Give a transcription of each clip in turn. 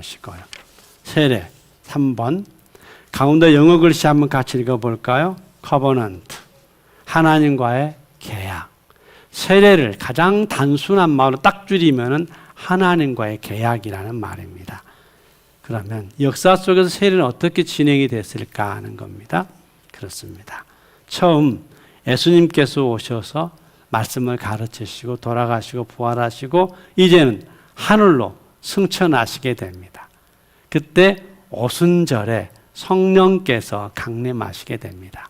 놓으시고요. 세례 3번 가운데 영어 글씨 한번 같이 읽어볼까요? 커버넌트 하나님과의 계약 세례를 가장 단순한 말로 딱 줄이면은 하나님과의 계약이라는 말입니다. 그러면 역사 속에서 세례는 어떻게 진행이 됐을까 하는 겁니다. 그렇습니다. 처음 예수님께서 오셔서 말씀을 가르치시고 돌아가시고 부활하시고 이제는 하늘로 승천하시게 됩니다. 그때 오순절에 성령께서 강림하시게 됩니다.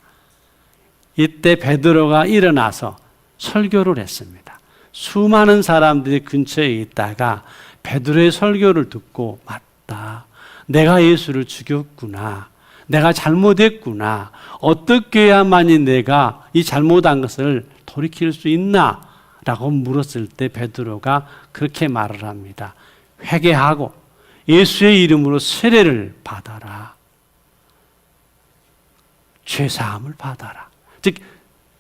이때 베드로가 일어나서 설교를 했습니다. 수많은 사람들이 근처에 있다가 베드로의 설교를 듣고 맞다. 내가 예수를 죽였구나. 내가 잘못했구나. 어떻게 해야만이 내가 이 잘못한 것을 돌이킬 수 있나? 라고 물었을 때 베드로가 그렇게 말을 합니다. 회개하고 예수의 이름으로 세례를 받아라. 죄사함을 받아라. 즉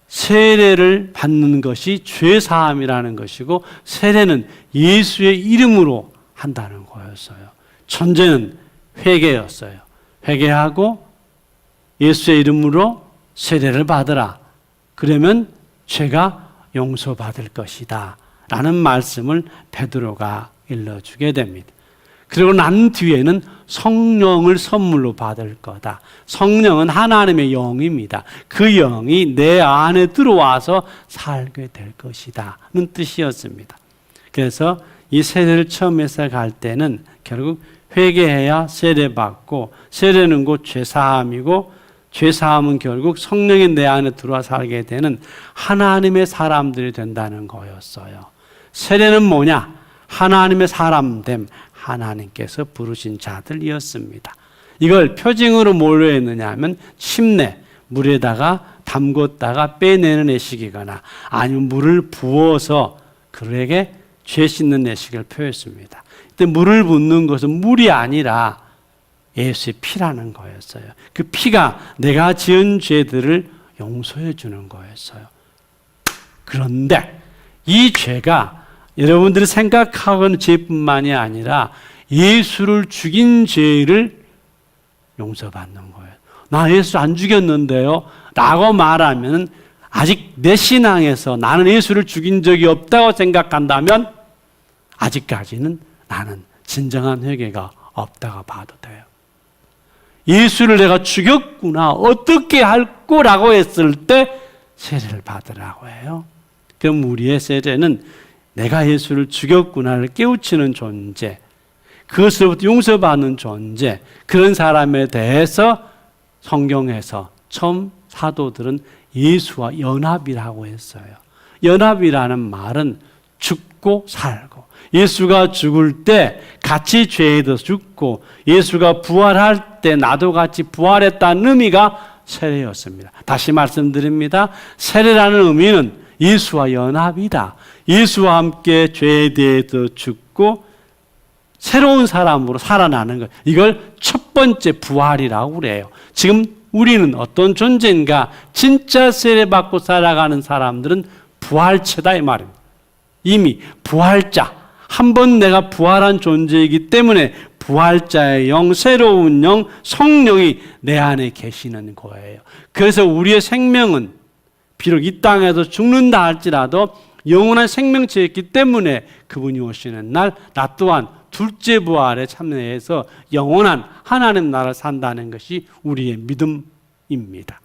세례를 받는 것이 죄사함이라는 것이고 세례는 예수의 이름으로 한다는 거였어요. 천재는 회개였어요. 회개하고 예수의 이름으로 세례를 받으라. 그러면 죄가 용서받을 것이다. 라는 말씀을 베드로가 일러주게 됩니다. 그리고 난 뒤에는 성령을 선물로 받을 거다. 성령은 하나님의 영입니다. 그 영이 내 안에 들어와서 살게 될 것이다 는 뜻이었습니다. 그래서 이 세례를 처음 갈 때는 결국 회개해야 세례 받고 세례는 곧 죄사함이고 죄사함은 결국 성령이 내 안에 들어와 살게 되는 하나님의 사람들이 된다는 거였어요. 세례는 뭐냐? 하나님의 사람됨, 하나님께서 부르신 자들이었습니다. 이걸 표징으로 뭘로 했느냐 하면 침내, 물에다가 담궜다가 빼내는 내식이거나 아니면 물을 부어서 그에게 죄 씻는 내식을 표했습니다. 이때 물을 붓는 것은 물이 아니라 예수의 피라는 거였어요. 그 피가 내가 지은 죄들을 용서해 주는 거였어요. 그런데 이 죄가 여러분들이 생각하는 죄뿐만이 아니라 예수를 죽인 죄를 용서받는 거예요. 나 예수 안 죽였는데요. 라고 말하면 아직 내 신앙에서 나는 예수를 죽인 적이 없다고 생각한다면 아직까지는 나는 진정한 회개가 없다고 봐도 돼요. 예수를 내가 죽였구나. 어떻게 할 거라고 했을 때 세례를 받으라고 해요. 그럼 우리의 세례는 내가 예수를 죽였구나를 깨우치는 존재, 그것으로부터 용서받는 존재, 그런 사람에 대해서 성경에서 처음 사도들은 예수와 연합이라고 했어요. 연합이라는 말은 죽고 살고, 예수가 죽을 때 같이 죄에도 죽고, 예수가 부활할 때 나도 같이 부활했다는 의미가 세례였습니다. 다시 말씀드립니다. 세례라는 의미는 예수와 연합이다. 예수와 함께 죄에 대해서 죽고 새로운 사람으로 살아나는 것. 이걸 첫 번째 부활이라고 그래요. 지금 우리는 어떤 존재인가? 진짜 세례받고 살아가는 사람들은 부활체다 이 말입니다. 이미 부활자. 한 번 내가 부활한 존재이기 때문에 부활자의 영, 새로운 영, 성령이 내 안에 계시는 거예요. 그래서 우리의 생명은 비록 이 땅에서 죽는다 할지라도 영원한 생명체였기 때문에 그분이 오시는 날 나 또한 둘째 부활에 참여해서 영원한 하나님 나라를 산다는 것이 우리의 믿음입니다.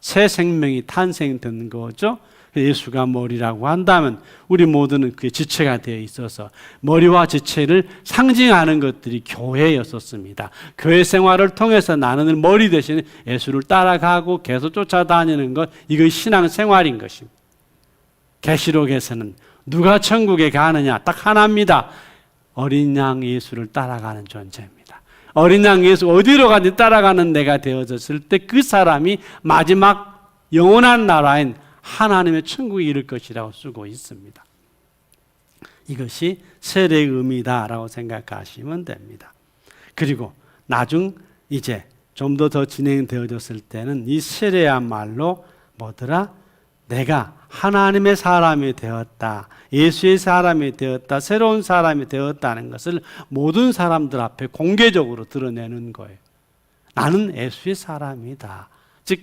새 생명이 탄생된 거죠. 예수가 머리라고 한다면 우리 모두는 그의 지체가 되어 있어서 머리와 지체를 상징하는 것들이 교회였었습니다. 교회 생활을 통해서 나는 머리 대신 예수를 따라가고 계속 쫓아다니는 것 이거 신앙 생활인 것입니다. 계시록에서는 누가 천국에 가느냐 딱 하나입니다. 어린 양 예수를 따라가는 존재입니다. 어린 양 예수 어디로 가든 따라가는 내가 되어졌을 때 그 사람이 마지막 영원한 나라인 하나님의 천국에 이를 것이라고 쓰고 있습니다. 이것이 세례의 의미다라고 생각하시면 됩니다. 그리고 나중 이제 좀 더 더 진행되어졌을 때는 이 세례야말로 뭐더라? 내가 하나님의 사람이 되었다. 예수의 사람이 되었다. 새로운 사람이 되었다는 것을 모든 사람들 앞에 공개적으로 드러내는 거예요. 나는 예수의 사람이다. 즉,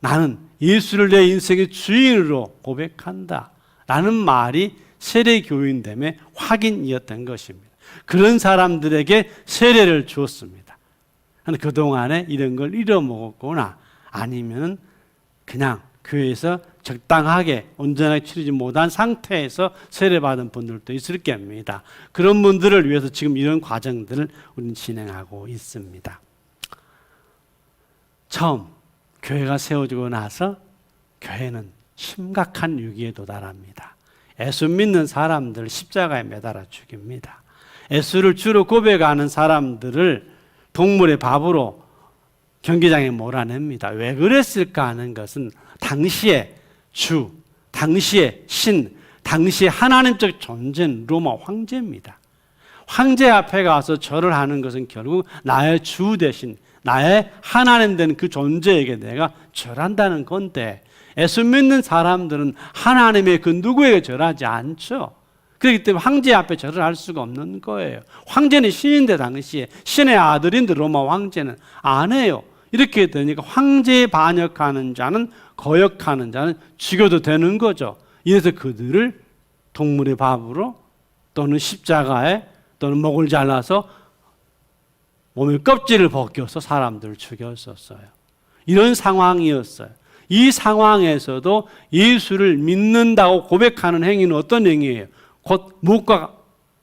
나는 예수를 내 인생의 주인으로 고백한다. 라는 말이 세례 교인됨의 확인이었던 것입니다. 그런 사람들에게 세례를 주었습니다. 그동안에 이런 걸 잃어먹었거나 아니면 그냥 교회에서 적당하게 온전하게 치르지 못한 상태에서 세례받은 분들도 있을 겁니다. 그런 분들을 위해서 지금 이런 과정들을 우리는 진행하고 있습니다. 처음 교회가 세워지고 나서 교회는 심각한 위기에 도달합니다. 예수 믿는 사람들 십자가에 매달아 죽입니다. 예수를 주로 고백하는 사람들을 동물의 밥으로 경기장에 몰아냅니다. 왜 그랬을까 하는 것은 당시에 주, 당시에 신, 당시에 하나님적 존재는 로마 황제입니다. 황제 앞에 가서 절을 하는 것은 결국 나의 주 대신 나의 하나님 된 그 존재에게 내가 절한다는 건데 예수 믿는 사람들은 하나님의 그 누구에게 절하지 않죠. 그렇기 때문에 황제 앞에 절을 할 수가 없는 거예요. 황제는 신인데 당시에 신의 아들인데 로마 황제는 안 해요. 이렇게 되니까 황제에 반역하는 자는 거역하는 자는 죽여도 되는 거죠. 이래서 그들을 동물의 밥으로 또는 십자가에 또는 목을 잘라서 몸의 껍질을 벗겨서 사람들을 죽였었어요. 이런 상황이었어요. 이 상황에서도 예수를 믿는다고 고백하는 행위는 어떤 행위예요? 곧 무엇과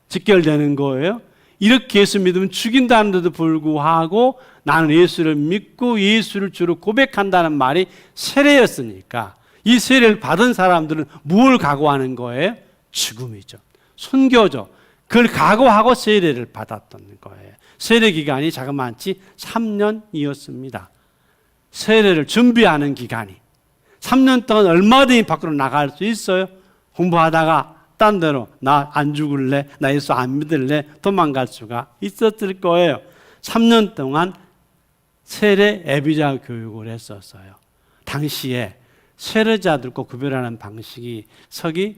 직결되는 거예요? 이렇게 예수 믿으면 죽인다는데도 불구하고 나는 예수를 믿고 예수를 주로 고백한다는 말이 세례였으니까 이 세례를 받은 사람들은 무엇을 각오하는 거예요? 죽음이죠. 순교죠. 그걸 각오하고 세례를 받았던 거예요. 세례 기간이 자그마치 3년이었습니다. 세례를 준비하는 기간이 3년 동안 얼마든지 밖으로 나갈 수 있어요. 공부하다가 딴 데로 나 안 죽을래, 나 예수 안 믿을래 도망갈 수가 있었을 거예요. 3년 동안 세례 애비자 교육을 했었어요. 당시에 세례자들과 구별하는 방식이 서기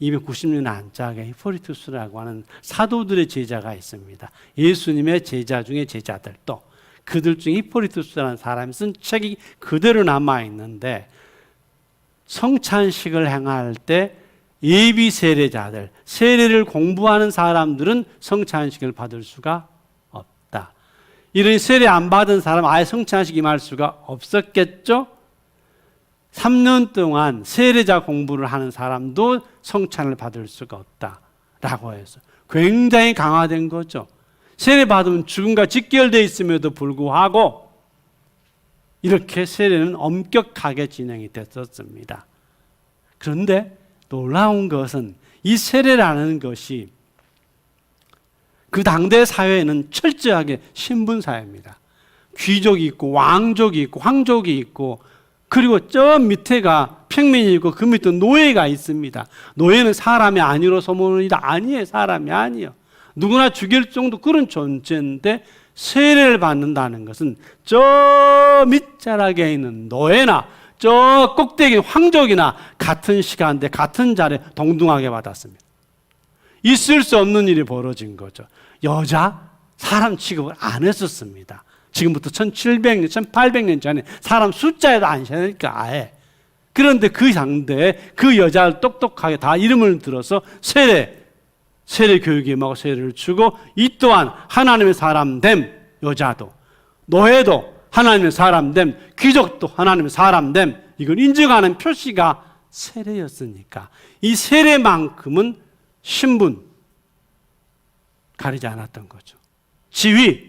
290년 안짝에 히포리투스라고 하는 사도들의 제자가 있습니다. 예수님의 제자 중에 제자들 또 그들 중에 히포리투스라는 사람이 쓴 책이 그대로 남아 있는데 성찬식을 행할 때 예비 세례자들, 세례를 공부하는 사람들은 성찬식을 받을 수가 없다. 이런 세례 안 받은 사람 아예 성찬식 임할 수가 없었겠죠? 3년 동안 세례자 공부를 하는 사람도 성찬을 받을 수가 없다라고 해서 굉장히 강화된 거죠. 세례 받으면 죽음과 직결되어 있음에도 불구하고 이렇게 세례는 엄격하게 진행이 됐었습니다. 그런데 놀라운 것은 이 세례라는 것이 그 당대 사회에는 철저하게 신분 사회입니다. 귀족이 있고 왕족이 있고 황족이 있고 그리고 저 밑에가 평민이 있고 그 밑에 노예가 있습니다. 노예는 사람이 아니로 소문이다. 아니에요. 사람이 아니에요. 누구나 죽일 정도 그런 존재인데 세례를 받는다는 것은 저 밑자락에 있는 노예나 저 꼭대기 황족이나 같은 시간대 같은 자리에 동등하게 받았습니다. 있을 수 없는 일이 벌어진 거죠. 여자 사람 취급을 안 했었습니다. 지금부터 1700년, 1800년 전에 사람 숫자에도 안 세니까 아예. 그런데 그 상대에 그 여자를 똑똑하게 다 이름을 들어서 세례, 세례 교육에 임하고 세례를 주고 이 또한 하나님의 사람 됨 여자도 노예도 하나님의 사람 됨 귀족도 하나님의 사람 됨 이걸 인정하는 표시가 세례였으니까 이 세례만큼은 신분 가리지 않았던 거죠. 지위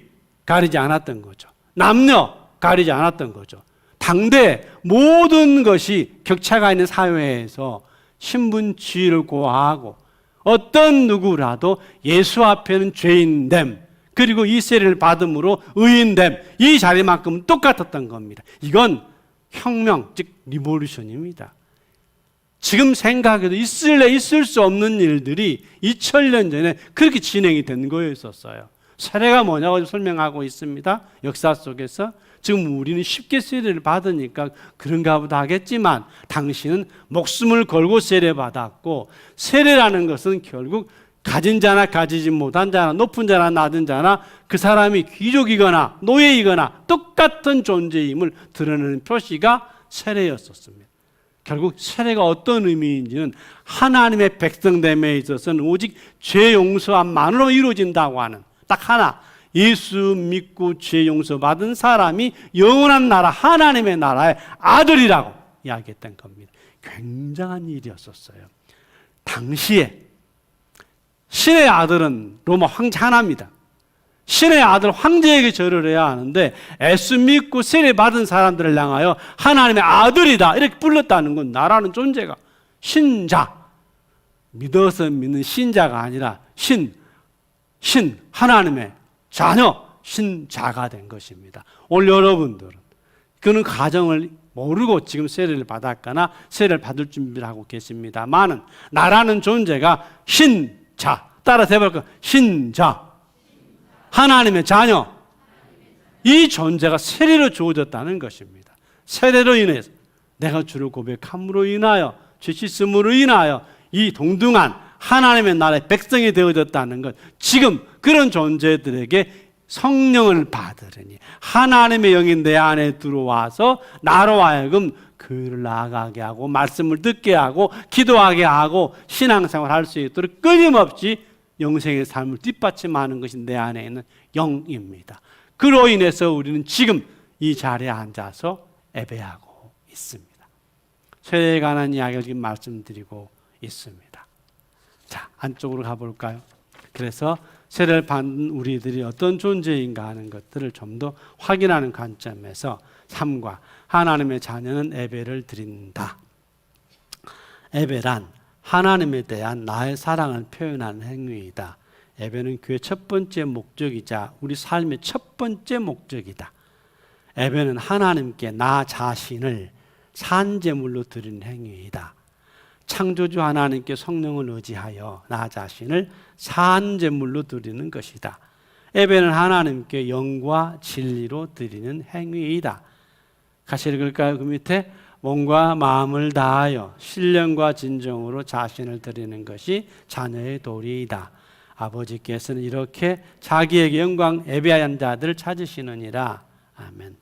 가리지 않았던 거죠. 남녀 가리지 않았던 거죠. 당대 모든 것이 격차가 있는 사회에서 신분 지위를 고하고 어떤 누구라도 예수 앞에는 죄인됨 그리고 이 세례를 받음으로 의인됨 이 자리만큼 똑같았던 겁니다. 이건 혁명 즉 리볼루션입니다. 지금 생각해도 있을래 있을 수 없는 일들이 2000년 전에 그렇게 진행이 된 거였었어요. 세례가 뭐냐고 설명하고 있습니다. 역사 속에서 지금 우리는 쉽게 세례를 받으니까 그런가 보다 하겠지만 당신은 목숨을 걸고 세례 받았고 세례라는 것은 결국 가진 자나 가지지 못한 자나 높은 자나 낮은 자나 그 사람이 귀족이거나 노예이거나 똑같은 존재임을 드러내는 표시가 세례였었습니다. 결국 세례가 어떤 의미인지는 하나님의 백성됨에 있어서는 오직 죄 용서만으로 이루어진다고 하는 딱 하나 예수 믿고 죄 용서 받은 사람이 영원한 나라 하나님의 나라의 아들이라고 이야기했던 겁니다. 굉장한 일이었었어요. 당시에 신의 아들은 로마 황제 하나입니다. 신의 아들 황제에게 절을 해야 하는데 애수 믿고 세례 받은 사람들을 향하여 하나님의 아들이다 이렇게 불렀다는 건 나라는 존재가 신자 믿어서 믿는 신자가 아니라 신, 신 하나님의 자녀 신자가 된 것입니다. 오늘 여러분들은 그는 가정을 모르고 지금 세례를 받았거나 세례를 받을 준비를 하고 계십니다만은 나라는 존재가 신자 따라서 해볼까 신자 하나님의 자녀 이 존재가 세례로 주어졌다는 것입니다. 세례로 인해서 내가 주를 고백함으로 인하여 죄 씻음으로 인하여 이 동등한 하나님의 나라의 백성이 되어졌다는 것 지금 그런 존재들에게 성령을 받으려니 하나님의 영이 내 안에 들어와서 나로 하여금 그를 나아가게 하고 말씀을 듣게 하고 기도하게 하고 신앙생활 할 수 있도록 끊임없이 영생의 삶을 뒷받침하는 것이 내 안에 있는 영입니다. 그로 인해서 우리는 지금 이 자리에 앉아서 예배하고 있습니다. 세례에 관한 이야기를 지금 말씀드리고 있습니다. 자, 안쪽으로 가볼까요? 그래서 세례를 받는 우리들이 어떤 존재인가 하는 것들을 좀 더 확인하는 관점에서 삶과 하나님의 자녀는 예배를 드린다. 예배란 하나님에 대한 나의 사랑을 표현하는 행위이다. 예배는 교회 첫 번째 목적이자 우리 삶의 첫 번째 목적이다. 예배는 하나님께 나 자신을 산제물로 드리는 행위이다. 창조주 하나님께 성령을 의지하여 나 자신을 산제물로 드리는 것이다. 예배는 하나님께 영과 진리로 드리는 행위이다. 같이 읽을까요? 그 밑에 몸과 마음을 다하여 신령과 진정으로 자신을 드리는 것이 자녀의 도리이다. 아버지께서는 이렇게 자기에게 영광 예배한 자들을 찾으시느니라. 아멘.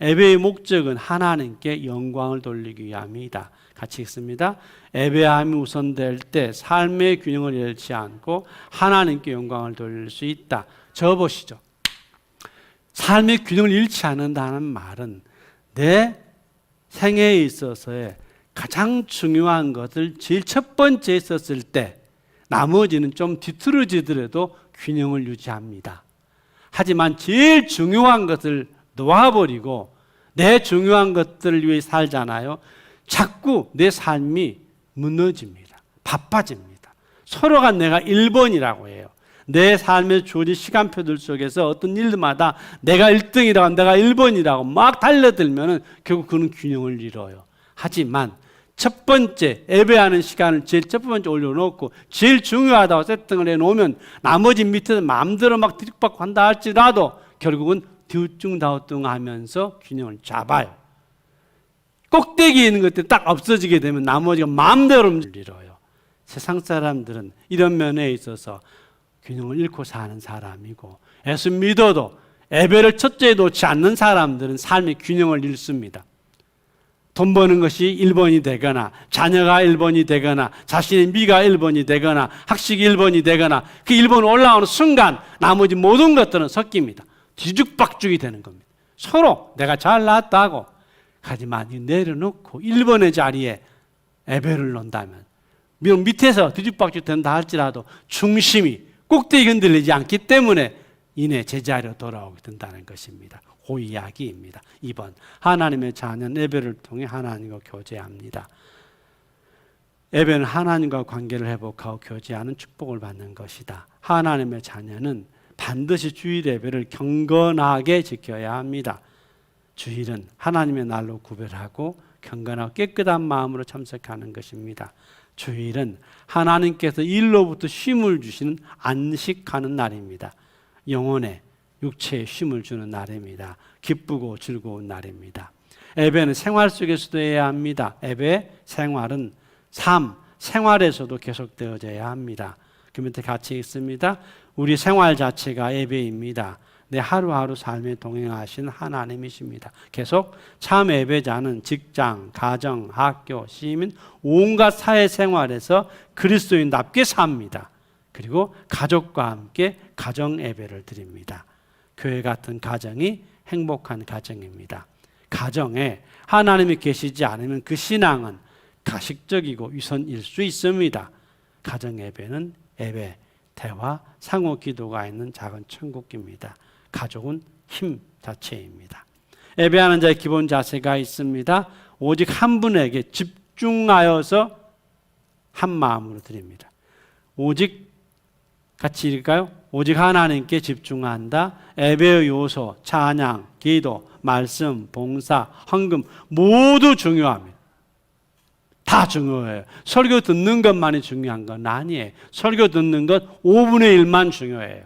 예배의 목적은 하나님께 영광을 돌리기 위함이다. 같이 읽습니다. 예배함이 우선될 때 삶의 균형을 잃지 않고 하나님께 영광을 돌릴 수 있다. 적어보시죠. 삶의 균형을 잃지 않는다는 말은 내 생애에 있어서의 가장 중요한 것을 제일 첫 번째 있었을 때 나머지는 좀 뒤틀어지더라도 균형을 유지합니다. 하지만 제일 중요한 것을 놓아버리고 내 중요한 것들을 위해 살잖아요. 자꾸 내 삶이 무너집니다. 바빠집니다. 서로가 내가 1번이라고 해요. 내 삶의 주어진 시간표들 속에서 어떤 일마다 내가 1등이라고 내가 1번이라고 막 달려들면은 결국 그는 균형을 잃어요. 하지만 첫 번째 예배하는 시간을 제일 첫 번째 올려놓고 제일 중요하다고 세팅을 해놓으면 나머지 밑에서 마음대로 막 뒤죽박고 한다 할지라도 결국은 뒤뚱다우뚱하면서 균형을 잡아요. 꼭대기에 있는 것들이 딱 없어지게 되면 나머지가 마음대로 잃어요. 세상 사람들은 이런 면에 있어서 균형을 잃고 사는 사람이고 예수 믿어도 예배를 첫째에 놓지 않는 사람들은 삶의 균형을 잃습니다. 돈 버는 것이 1번이 되거나 자녀가 1번이 되거나 자신의 미가 1번이 되거나 학식이 1번이 되거나 그 1번 올라오는 순간 나머지 모든 것들은 섞입니다. 뒤죽박죽이 되는 겁니다. 서로 내가 잘났다고 하지만 내려놓고 1번의 자리에 예배를 놓는다면 밑에서 뒤죽박죽 된다 할지라도 중심이 꼭대기 흔들리지 않기 때문에 이내 제자리로 돌아오게 된다는 것입니다. 그 이야기입니다. 2번 하나님의 자녀는 예배를 통해 하나님과 교제합니다. 예배는 하나님과 관계를 회복하고 교제하는 축복을 받는 것이다. 하나님의 자녀는 반드시 주일 예배를 경건하게 지켜야 합니다. 주일은 하나님의 날로 구별하고 경건하고 깨끗한 마음으로 참석하는 것입니다. 주일은 하나님께서 일로부터 쉼을 주시는 안식하는 날입니다. 영혼에 육체에 쉼을 주는 날입니다. 기쁘고 즐거운 날입니다. 예배는 생활 속에서도 해야 합니다. 예배 생활은 삶, 생활에서도 계속되어져야 합니다. 그 밑에 같이 있습니다. 우리 생활 자체가 예배입니다. 내 하루하루 삶에 동행하신 하나님이십니다. 계속 참 예배자는 직장, 가정, 학교, 시민, 온갖 사회 생활에서 그리스도인답게 삽니다. 그리고 가족과 함께 가정 예배를 드립니다. 교회 같은 가정이 행복한 가정입니다. 가정에 하나님이 계시지 않으면 그 신앙은 가식적이고 위선일 수 있습니다. 가정 예배는 예배, 대화, 상호 기도가 있는 작은 천국입니다. 가족은 힘 자체입니다. 예배하는 자의 기본 자세가 있습니다. 오직 한 분에게 집중하여서 한 마음으로 드립니다. 오직 같이 읽을까요? 오직 하나님께 집중한다. 예배의 요소, 찬양, 기도, 말씀, 봉사, 헌금 모두 중요합니다. 다 중요해요. 설교 듣는 것만이 중요한 건 아니에요. 설교 듣는 것 5분의 1만 중요해요.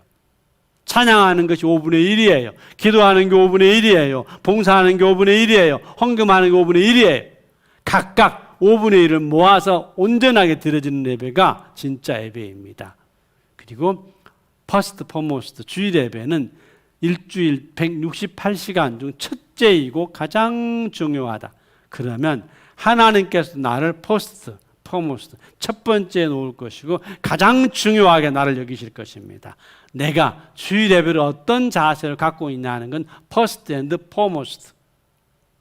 찬양하는 것이 5분의 1이에요. 기도하는 게 5분의 1이에요. 봉사하는 게 5분의 1이에요. 헌금하는 게 5분의 1이에요. 각각 5분의 1을 모아서 온전하게 드려지는 예배가 진짜 예배입니다. 그리고 퍼스트 포모스트 주일 예배는 일주일 168시간 중 첫째이고 가장 중요하다. 그러면 하나님께서 나를 포스트 포모스트 첫 번째에 놓을 것이고 가장 중요하게 나를 여기실 것입니다. 내가 주일 예배를 어떤 자세를 갖고 있냐는 건 퍼스트 앤드 포모스트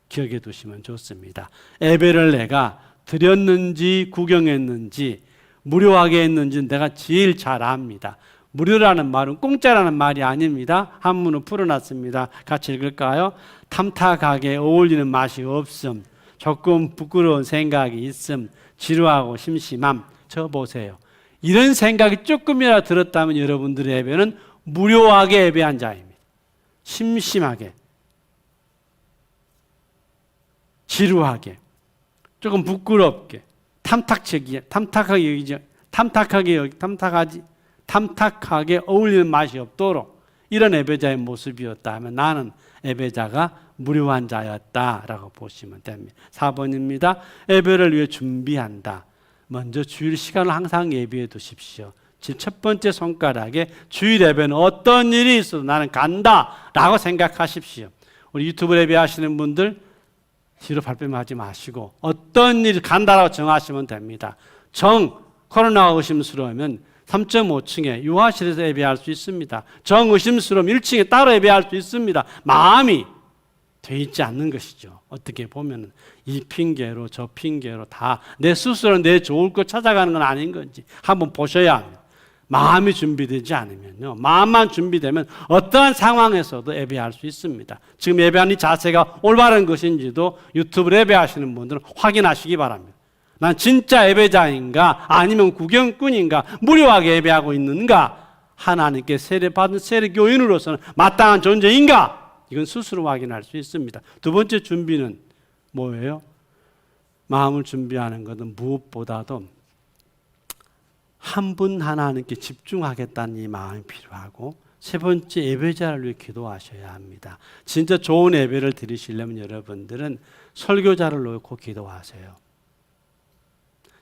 기억해 두시면 좋습니다. 예배를 내가 드렸는지 구경했는지 무료하게 했는지 내가 제일 잘 압니다. 무료라는 말은 공짜라는 말이 아닙니다. 한문을 풀어놨습니다. 같이 읽을까요? 탐탁하게 어울리는 맛이 없음, 조금 부끄러운 생각이 있음, 지루하고 심심함. 저 보세요. 이런 생각이 조금이라도 들었다면 여러분들의 예배는 무료하게 예배한 자입니다. 심심하게, 지루하게, 조금 부끄럽게, 탐탁하게, 탐탁하게 여기지, 탐탁하게 여기, 탐탁하지, 탐탁하게 어울리는 맛이 없도록 이런 예배자의 모습이었다면 나는 예배자가 무료한 자였다라고 보시면 됩니다. 4번입니다. 예배를 위해 준비한다. 먼저 주일 시간을 항상 예비해 두십시오. 첫 번째 손가락에 주일 예배는 어떤 일이 있어도 나는 간다 라고 생각하십시오. 우리 유튜브 예배 하시는 분들 뒤로 발뺌하지 마시고 어떤 일 간다라고 정하시면 됩니다. 정 코로나가 의심스러우면 3.5층에 유아실에서 예배할 수 있습니다. 정 의심스러우면 1층에 따로 예배할 수 있습니다. 마음이 돼 있지 않는 것이죠. 어떻게 보면 이 핑계로 저 핑계로 다 내 스스로 내 좋을 것 찾아가는 건 아닌 건지 한번 보셔야 합니다. 마음이 준비되지 않으면요. 마음만 준비되면 어떠한 상황에서도 예배할 수 있습니다. 지금 예배하는 이 자세가 올바른 것인지도 유튜브 예배하시는 분들은 확인하시기 바랍니다. 난 진짜 예배자인가 아니면 구경꾼인가 무료하게 예배하고 있는가 하나님께 세례받은 세례교인으로서는 마땅한 존재인가 이건 스스로 확인할 수 있습니다. 두 번째 준비는 뭐예요? 마음을 준비하는 것은 무엇보다도 한 분 하나님께 집중하겠다는 이 마음이 필요하고 세 번째 예배자를 위해 기도하셔야 합니다. 진짜 좋은 예배를 드리시려면 여러분들은 설교자를 놓고 기도하세요.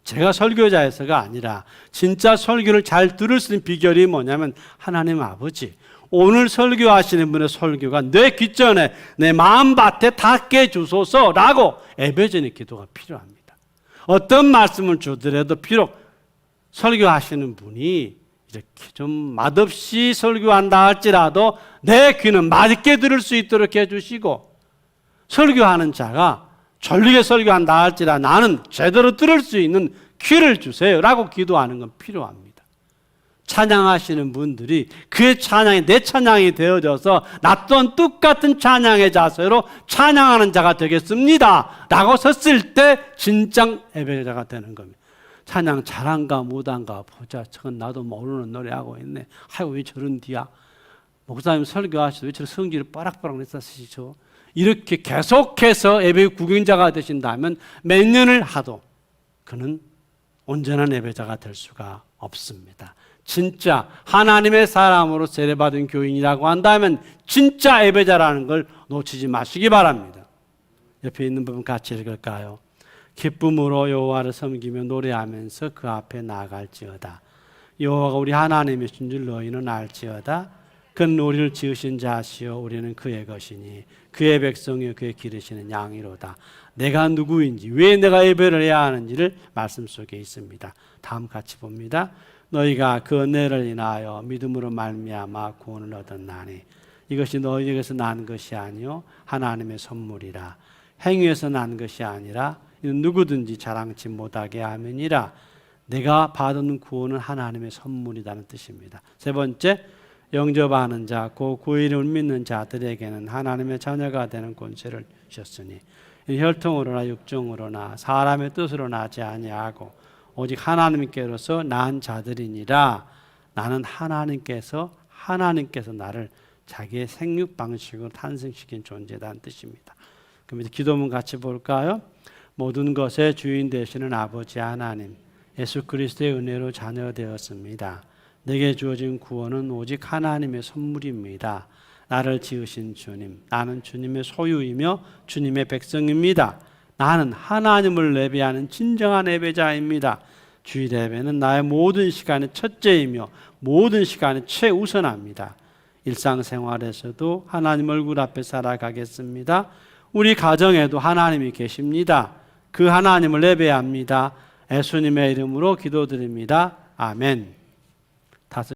제가 설교자에서가 아니라 진짜 설교를 잘 들을 수 있는 비결이 뭐냐면 하나님 아버지 오늘 설교하시는 분의 설교가 내 귓전에 내 마음밭에 닿게 주소서라고 예배전의 기도가 필요합니다. 어떤 말씀을 주더라도 비록 설교하시는 분이 이렇게 좀 맛없이 설교한다 할지라도 내 귀는 맛있게 들을 수 있도록 해주시고 설교하는 자가 졸리게 설교한다 할지라 나는 제대로 들을 수 있는 귀를 주세요라고 기도하는 건 필요합니다. 찬양하시는 분들이 그의 찬양이 내 찬양이 되어져서 나 또한 똑같은 찬양의 자세로 찬양하는 자가 되겠습니다. 라고 섰을 때 진정 예배자가 되는 겁니다. 찬양 잘한가 못한가 보자. 저건 나도 모르는 노래하고 있네. 아유 왜 저런 디야. 목사님 설교하시도 왜 저런 성질을 빠락빠락 쓰시죠. 이렇게 계속해서 예배 구경자가 되신다면 몇 년을 하도 그는 온전한 예배자가 될 수가 없습니다. 진짜 하나님의 사람으로 세례받은 교인이라고 한다면 진짜 예배자라는 걸 놓치지 마시기 바랍니다. 옆에 있는 부분 같이 읽을까요? 기쁨으로 여호와를 섬기며 노래하면서 그 앞에 나갈지어다. 여호와가 우리 하나님이신 줄 너희는 알지어다. 그는 우리를 지으신 자시요 우리는 그의 것이니 그의 백성이요 그의 기르시는 양이로다. 내가 누구인지 왜 내가 예배를 해야 하는지를 말씀 속에 있습니다. 다음 같이 봅니다. 너희가 그 은혜를 인하여 믿음으로 말미암아 구원을 얻었나니 이것이 너희에게서 난 것이 아니요 하나님의 선물이라 행위에서 난 것이 아니라 누구든지 자랑치 못하게 하면이라 내가 받은 구원은 하나님의 선물이라는 뜻입니다. 세 번째 영접하는 자, 그 구이름을 믿는 자들에게는 하나님의 자녀가 되는 권세를 주셨으니 이 혈통으로나 육정으로나 사람의 뜻으로 나지 아니하고 오직 하나님께로서 난 자들이니라 나는 하나님께서 하나님께서 나를 자기의 생육 방식으로 탄생시킨 존재다는 뜻입니다. 그럼 이제 기도문 같이 볼까요? 모든 것의 주인 되시는 아버지 하나님, 예수 그리스도의 은혜로 자녀 되었습니다. 내게 주어진 구원은 오직 하나님의 선물입니다. 나를 지으신 주님, 나는 주님의 소유이며 주님의 백성입니다. 나는 하나님을 예배하는 진정한 예배자입니다. 주일 예배는 나의 모든 시간의 첫째이며 모든 시간의 최우선합니다. 일상생활에서도 하나님 얼굴 앞에 살아가겠습니다. 우리 가정에도 하나님이 계십니다. 그 하나님을 예배합니다. 예수님의 이름으로 기도드립니다. 아멘.